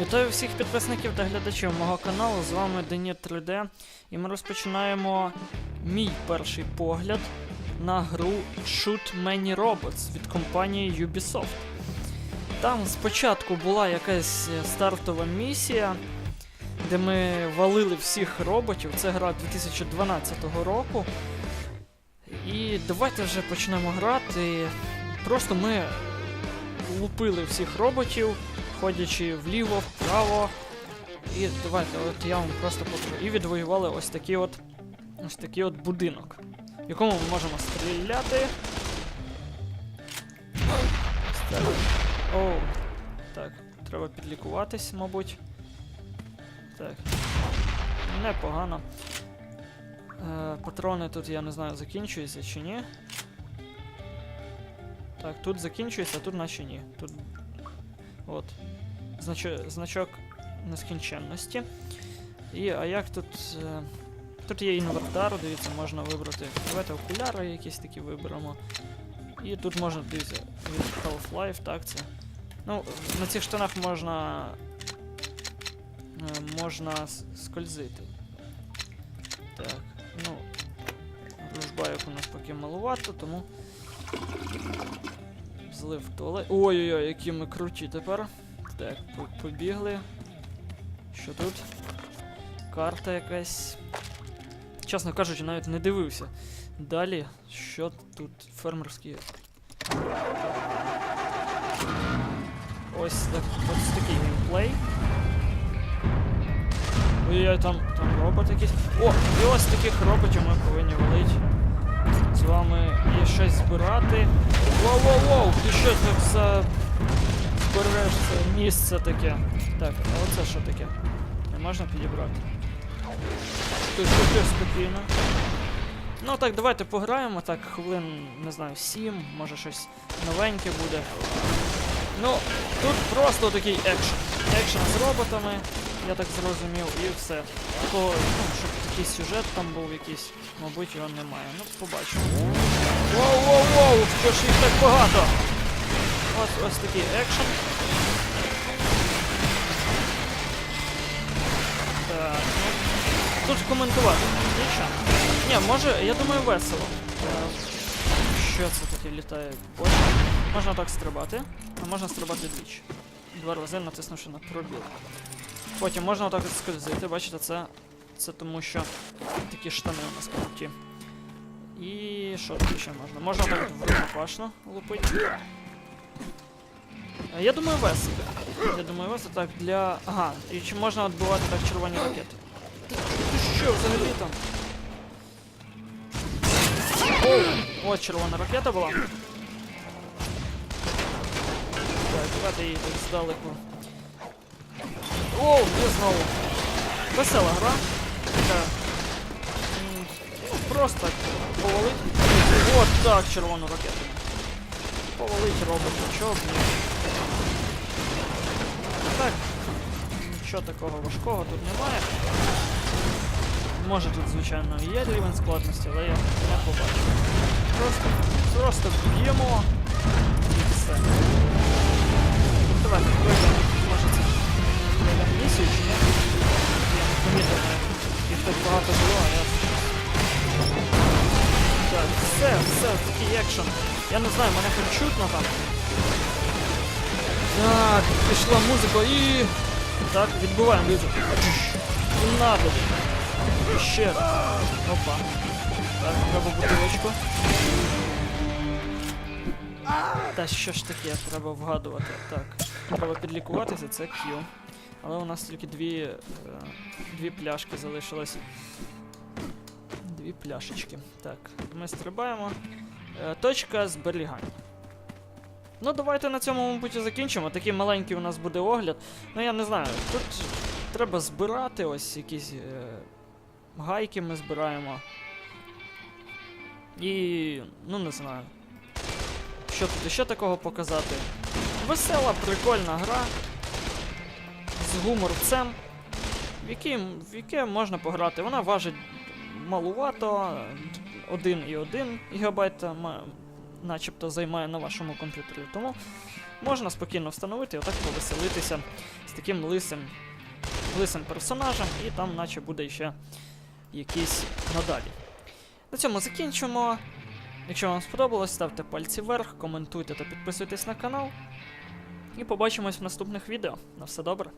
Вітаю всіх підписників та глядачів мого каналу. З вами Деніт 3D. І ми розпочинаємо мій перший погляд на гру Shoot Many Robots від компанії Ubisoft. Там спочатку була якась стартова місія, де ми валили всіх роботів. Це гра 2012 року. І давайте вже почнемо грати. Просто ми лупили всіх роботів ходячи вліво, вправо. І давайте, от я вам просто покажу. І відвоювали ось такий от ось такий от будинок, в якому ми можемо стріляти. Оу. Так, треба підлікуватись, мабуть. Так. Непогано. Е, патрони тут, я не знаю, закінчуються чи ні. Так, тут закінчується, а тут наче ні. Тут От. Значо, значок нескінченності. І, а як тут. Е, тут є інвертар, дивіться, можна вибрати. Давайте окуляри якісь такі виберемо. І тут можна, дивіться, Half-Life, так, це. Ну, на цих штанах можна. е, Можна скользити. Так, ну. Дружбайок у нас поки малувато, тому. Злив туалет. Ой-ой-ой, які ми круті тепер. Так, побігли. Що тут? Карта якась. Чесно кажучи, навіть не дивився. Далі, що тут? Фермерські. Ось так, ось такий геймплей. Ой-ой, там, там робот якийсь. О, і ось таких роботів ми повинні валити. З вами є щось збирати. Воу-воу-воу! Ти що тут за збереш це місце таке? Так, а оце що таке? Не можна підібрати. Тут тут спокійно. Ну так, давайте пограємо, так, хвилин, не знаю, 7, може щось новеньке буде. Ну, тут просто такий екшен. Екшен з роботами, я так зрозумів, і все. Такого, ну, щоб такий сюжет там був якийсь, мабуть, його немає. Ну, побачимо. Воу-воу-воу, що ж їх так багато? Ось ось такий екшен. Так, ну. Тут коментувати. Нічого. Ні, може, я думаю, весело. Е, Що це таке літає? Ось. Можна так стрибати, а можна стрибати двічі. Два рази натиснувши на пробіл. Потім можна отак от скользити, бачите, це, це тому що такі штани у нас круті. І що тут ще можна? Можна так от в рукопашну лупити. Е, Я думаю, весело. Я думаю, весело так для. Ага, і чи можна відбивати так червоні ракети? Ти, ти що, взагалі там? Оу, ось червона ракета була. Так, давайте її так здалеку. Оу, є знову. Весела гра. Така. Ну, просто повалить. От так, червону ракету. Повалить робота, чого б ні. Так. Нічого такого важкого тут немає. Може тут, звичайно, і є рівень складності, але я не побачив. Просто, просто б'ємо і все. Пройдемо. Може це місію чи ні? Я не помітив, так багато було, а я. Так, все, все, такий екшен. Я не знаю, мене хоч чутно там. Так, пішла музика і. Так, відбуваємо люди. І надо. І ще раз. Опа. Так, треба бутилочку. Та що ж таке, треба вгадувати. Так. Треба підлікуватися, це Q. Але у нас тільки дві. Е, дві пляшки залишилось. Дві пляшечки. Так, ми стрибаємо. Е, точка зберігання. Ну, давайте на цьому, мабуть, і закінчимо. Такий маленький у нас буде огляд. Ну, я не знаю, тут треба збирати ось якісь е, гайки ми збираємо. І. ну не знаю. Що тут ще такого показати? Весела, прикольна гра. Гуморцем, в який, в яке можна пограти. Вона важить малувато, 1,1 ГБ начебто займає на вашому комп'ютері. Тому можна спокійно встановити і отак повеселитися з таким лисим, лисим персонажем, і там наче буде ще якийсь надалі. На цьому закінчимо. Якщо вам сподобалось, ставте пальці вверх, коментуйте та підписуйтесь на канал. І побачимось в наступних відео. На все добре.